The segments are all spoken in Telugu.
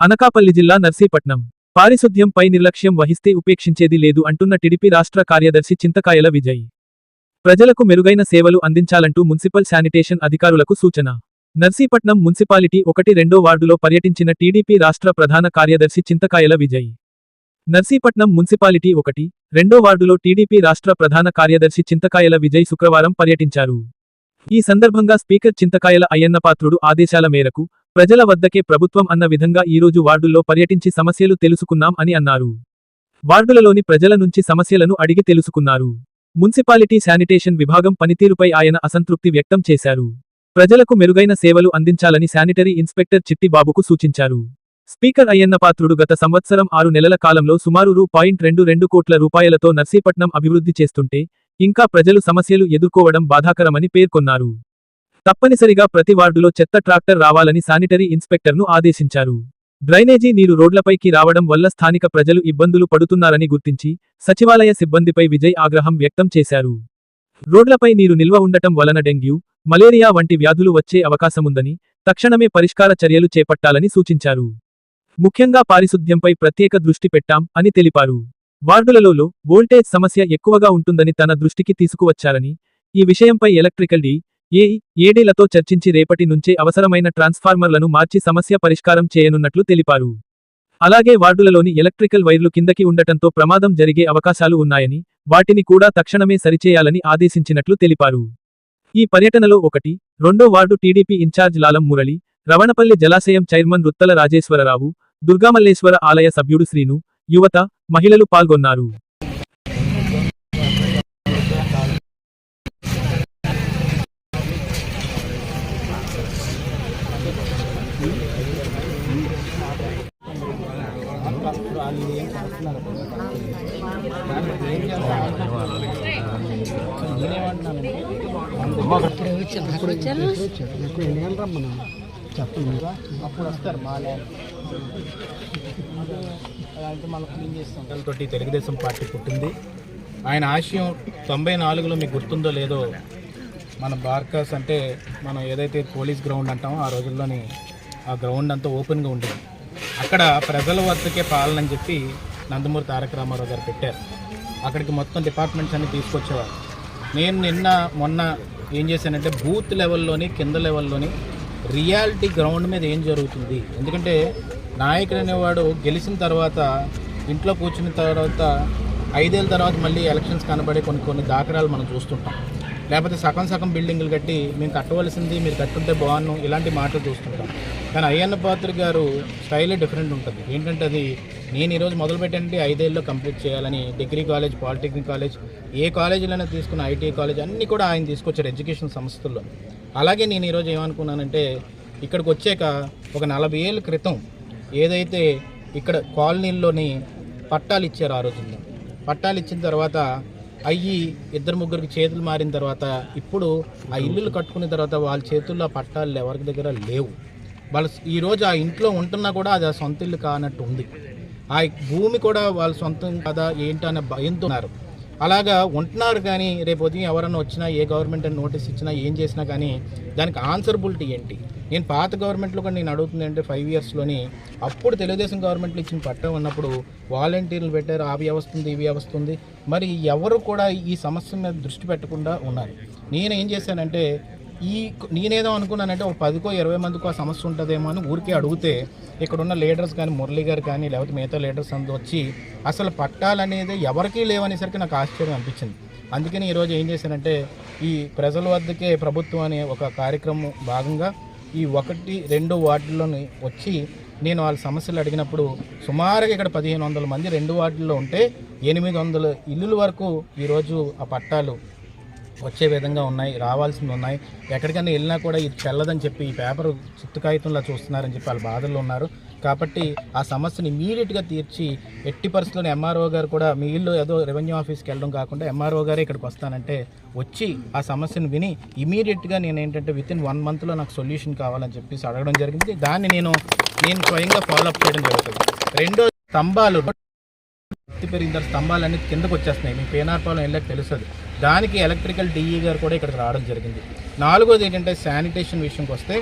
అనకాపల్లి జిల్లా నర్సీపట్నం. పారిశుద్ధ్యంపై నిర్లక్ష్యం వహిస్తే ఉపేక్షించేది లేదు అంటున్న టిడిపి రాష్ట్ర కార్యదర్శి చింతకాయల విజయ్. ప్రజలకు మెరుగైన సేవలు అందించాలంటూ మున్సిపల్ శానిటేషన్ అధికారులకు సూచన. నర్సీపట్నం మున్సిపాలిటీ ఒకటి రెండో వార్డులో పర్యటించిన టీడీపీ రాష్ట్ర ప్రధాన కార్యదర్శి చింతకాయల విజయ్. నర్సీపట్నం మున్సిపాలిటీ ఒకటి రెండో వార్డులో టీడీపీ రాష్ట్ర ప్రధాన కార్యదర్శి చింతకాయల విజయ్ శుక్రవారం పర్యటించారు. ఈ సందర్భంగా స్పీకర్ చింతకాయల అయ్యన్నపాత్రుడు ఆదేశాల మేరకు ప్రజల వద్దకే ప్రభుత్వం అన్న విధంగా ఈరోజు వార్డుల్లో పర్యటించి సమస్యలు తెలుసుకున్నాం అని అన్నారు. వార్డులలోని ప్రజల నుంచి సమస్యలను అడిగి తెలుసుకున్నారు. మున్సిపాలిటీ శానిటేషన్ విభాగం పనితీరుపై ఆయన అసంతృప్తి వ్యక్తం చేశారు. ప్రజలకు మెరుగైన సేవలు అందించాలని శానిటరీ ఇన్స్పెక్టర్ చిట్టి బాబుకు సూచించారు. స్పీకర్ అయ్యన్నపాత్రుడు గత సంవత్సరం ఆరు నెలల కాలంలో సుమారు రూ. పాయింట్ రెండు రెండు కోట్ల రూపాయలతో నర్సీపట్నం అభివృద్ధి చేస్తుంటే ఇంకా ప్రజలు సమస్యలు ఎదుర్కోవడం బాధాకరమని పేర్కొన్నారు. తప్పనిసరిగా ప్రతి వార్డులో చెత్త ట్రాక్టర్ రావాలని శానిటరీ ఇన్స్పెక్టర్ను ఆదేశించారు. డ్రైనేజీ నీరు రోడ్లపైకి రావడం వల్ల స్థానిక ప్రజలు ఇబ్బందులు పడుతున్నారని గుర్తించి సచివాలయ సిబ్బందిపై విజయ్ ఆగ్రహం వ్యక్తం చేశారు. రోడ్లపై నీరు నిల్వ ఉండటం వలన డెంగ్యూ మలేరియా వంటి వ్యాధులు వచ్చే అవకాశముందని తక్షణమే పరిష్కార చర్యలు చేపట్టాలని సూచించారు. ముఖ్యంగా పారిశుద్ధ్యంపై ప్రత్యేక దృష్టి పెట్టాం అని తెలిపారు. వార్డులలో వోల్టేజ్ సమస్య ఎక్కువగా ఉంటుందని తన దృష్టికి తీసుకువచ్చారని ఈ విషయంపై ఎలక్ట్రికల్ డి ఏ ఏడేలతో చర్చించి రేపటి నుంచే అవసరమైన ట్రాన్స్ఫార్మర్లను మార్చి సమస్య పరిష్కారం చేయనున్నట్లు తెలిపారు. అలాగే వార్డులలోని ఎలక్ట్రికల్ వైర్లు కిందకి ఉండటంతో ప్రమాదం జరిగే అవకాశాలు ఉన్నాయని వాటిని కూడా తక్షణమే సరిచేయాలని ఆదేశించినట్లు తెలిపారు. ఈ పర్యటనలో ఒకటి రెండో ward TDP incharge Lalam Murali Ravanapalli జలాశయం చైర్మన్ రుత్తల రాజేశ్వరరావు దుర్గామల్లేశ్వర ఆలయ సభ్యుడు శ్రీను యువత మహిళలు పాల్గొన్నారు. అప్పుడు వస్తారు అలాంటి క్లీన్ చేస్తాం? తోటి తెలుగుదేశం పార్టీ పుట్టింది ఆయన ఆశయం తొంభై నాలుగులో మీకు గుర్తుందో లేదో మన బార్కాస్ అంటే మనం ఏదైతే పోలీస్ గ్రౌండ్ అంటామో ఆ రోజుల్లోని ఆ గ్రౌండ్ అంతా ఓపెన్గా ఉండేది. అక్కడ ప్రజల వద్దకే పాలన అని చెప్పి నందమూరి తారక రామారావు గారు పెట్టారు. అక్కడికి మొత్తం డిపార్ట్మెంట్స్ అన్ని తీసుకొచ్చేవారు. నేను నిన్న మొన్న ఏం చేశానంటే బూత్ లెవెల్లోని కింద లెవెల్లోని రియాలిటీ గ్రౌండ్ మీద ఏం జరుగుతుంది? ఎందుకంటే నాయకుడు అనేవాడు గెలిచిన తర్వాత ఇంట్లో కూర్చున్న తర్వాత ఐదేళ్ళ తర్వాత మళ్ళీ ఎలక్షన్స్ కనబడే కొన్ని కొన్ని దాఖలాలు మనం చూస్తుంటాం. లేకపోతే సగం సగం బిల్డింగ్లు కట్టి మేము కట్టవలసింది మీరు కట్టుంటే బాగున్నాం ఇలాంటి మాటలు చూస్తుంటాం. కానీ అయ్యన్న పాత్ర గారు స్టైలే డిఫరెంట్ ఉంటుంది. ఏంటంటే అది నేను ఈరోజు మొదలుపెట్టండి ఐదేళ్ళలో కంప్లీట్ చేయాలని డిగ్రీ కాలేజ్ పాలిటెక్నిక్ కాలేజ్ ఏ కాలేజీలోనే తీసుకున్న ఐటీ కాలేజ్ అన్నీ కూడా ఆయన తీసుకొచ్చారు ఎడ్యుకేషన్ సంస్థల్లో. అలాగే నేను ఈరోజు ఏమనుకున్నానంటే ఇక్కడికి వచ్చాక ఒక నలభై ఏళ్ళ క్రితం ఏదైతే ఇక్కడ కాలనీల్లోని పట్టాలు ఇచ్చారు ఆ రోజుల్లో. పట్టాలు ఇచ్చిన తర్వాత అయ్యి ఇద్దరు ముగ్గురికి చేతులు మారిన తర్వాత ఇప్పుడు ఆ ఇల్లులు కట్టుకున్న తర్వాత వాళ్ళ చేతుల్లో పట్టాలు ఎవరి దగ్గర లేవు. వాళ్ళు ఈరోజు ఆ ఇంట్లో ఉంటున్నా కూడా అది ఆ సొంత ఇల్లు కానట్టు ఉంది. ఆ భూమి కూడా వాళ్ళ సొంతం కదా ఏంటనే భయంతో ఉన్నారు. అలాగా ఉంటున్నారు కానీ రేపు ఉదయం ఎవరన్నా వచ్చినా ఏ గవర్నమెంట్ అని నోటీస్ ఇచ్చినా ఏం చేసినా కానీ దానికి ఆన్సరబిలిటీ ఏంటి? నేను పాత గవర్నమెంట్లో కూడా నేను అడుగుతుంది అంటే ఫైవ్ ఇయర్స్లోని అప్పుడు తెలుగుదేశం గవర్నమెంట్లో ఇచ్చిన పట్టం ఉన్నప్పుడు వాలంటీర్లు పెట్టారు ఆ వ్యవస్థ ఉంది ఈ వ్యవస్థ ఉంది. మరి ఎవరు కూడా ఈ సమస్య మీద దృష్టి పెట్టకుండా ఉన్నారు. నేను ఏం చేశానంటే ఈ నేనేదో అనుకున్నానంటే ఒక పదికో ఇరవై మందికో ఆ సమస్య ఉంటుందేమో అని ఊరికే అడిగితే ఇక్కడున్న లీడర్స్ కానీ మురళి గారు కానీ లేకపోతే మిగతా లీడర్స్ అందరూ వచ్చి అసలు పట్టాలనేది ఎవరికీ లేవనేసరికి నాకు ఆశ్చర్యం అనిపించింది. అందుకని ఈరోజు ఏం చేశానంటే ఈ ప్రజల వద్దకే ప్రభుత్వం అనే ఒక కార్యక్రమం భాగంగా ఈ ఒకటి రెండు వార్డుల్లోని వచ్చి నేను వాళ్ళ సమస్యలు అడిగినప్పుడు సుమారుగా ఇక్కడ పదిహేను వందల మంది రెండు వార్డుల్లో ఉంటే ఎనిమిది వందల ఇల్లుల వరకు ఈరోజు ఆ పట్టాలు వచ్చే విధంగా ఉన్నాయి రావాల్సింది ఉన్నాయి. ఎక్కడికైనా వెళ్ళినా కూడా ఇది చెల్లదని చెప్పి ఈ పేపర్ చిత్తు కాగితంలా చూస్తున్నారని చెప్పి వాళ్ళ బాధల్లో ఉన్నారు. కాబట్టి ఆ సమస్యని ఇమీడియట్గా తీర్చి ఎట్టి పరిస్థితుల్లో ఎంఆర్ఓ గారు కూడా మీ ఇల్లు ఏదో రెవెన్యూ ఆఫీస్కి వెళ్ళడం కాకుండా ఎంఆర్ఓ గారే ఇక్కడికి వస్తానంటే వచ్చి ఆ సమస్యను విని ఇమీడియట్గా నేను ఏంటంటే విత్ ఇన్ వన్ మంత్లో నాకు సొల్యూషన్ కావాలని చెప్పేసి అడగడం జరిగింది. దాన్ని నేను నేను స్వయంగా ఫాలో అప్ చేయడం జరుగుతుంది. రెండో స్తంభాలు ఎత్తు పెరిగిన స్తంభాలన్నీ కిందకు వచ్చేస్తున్నాయి. మీ పేనార్పాలెం వెళ్ళాక తెలుస్తుంది. దానికి ఎలక్ట్రికల్ డిఈ గారు కూడా ఇక్కడికి రావడం జరిగింది. నాలుగోది ఏంటంటే శానిటేషన్ విషయంకి వస్తే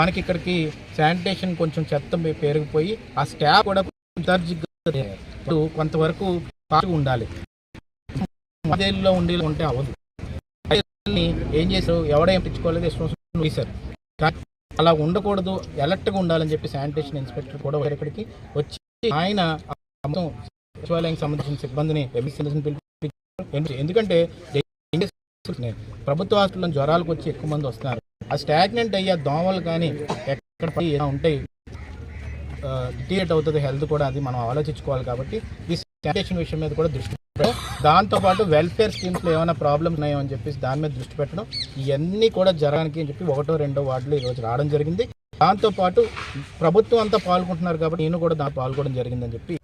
మనకి ఇక్కడికి శానిటేషన్ కొంచెం చెత్త పెరిగిపోయి ఆ స్టాఫ్ కూడా ఇప్పుడు కొంతవరకు ఉండాలి. మదేళ్ళలో ఉండి ఉంటే అవ్వదు. ఏం చేశారు? ఎవడేం తెచ్చుకోలేదు? ఇష్టం వచ్చినట్టు వేశారు అలా ఉండకూడదు. ఎలర్ట్గా ఉండాలని చెప్పి శానిటేషన్ ఇన్స్పెక్టర్ కూడా ఇక్కడికి వచ్చి ఆయన మొత్తం సచివాలయానికి సంబంధించిన సిబ్బందిని ఎమ్మెల్సీని పిలిపించారు ఎందుకంటే ప్రభుత్వ హాస్పిటల్లో జ్వరాలకు వచ్చి ఎక్కువ మంది వస్తున్నారు. ఆ స్టాగ్నెంట్ అయ్యే దోమలు కానీ ఎక్కడ ఏదైనా ఉంటాయి డిటేట్ అవుతుంది. హెల్త్ కూడా అది మనం ఆలోచించుకోవాలి కాబట్టి ఈ శానిటేషన్ విషయం మీద కూడా దృష్టి పెట్టడం దాంతోపాటు వెల్ఫేర్ స్కీమ్స్లో ఏమైనా ప్రాబ్లమ్స్ ఉన్నాయో అని చెప్పేసి దాని మీద దృష్టి పెట్టడం ఇవన్నీ కూడా జరగడానికి అని చెప్పి ఒకటో రెండో వార్డులు ఈరోజు రావడం జరిగింది. దాంతోపాటు ప్రభుత్వం అంతా పాల్గొంటున్నారు కాబట్టి నేను కూడా దాంట్లో పాల్గొనడం జరిగిందని చెప్పి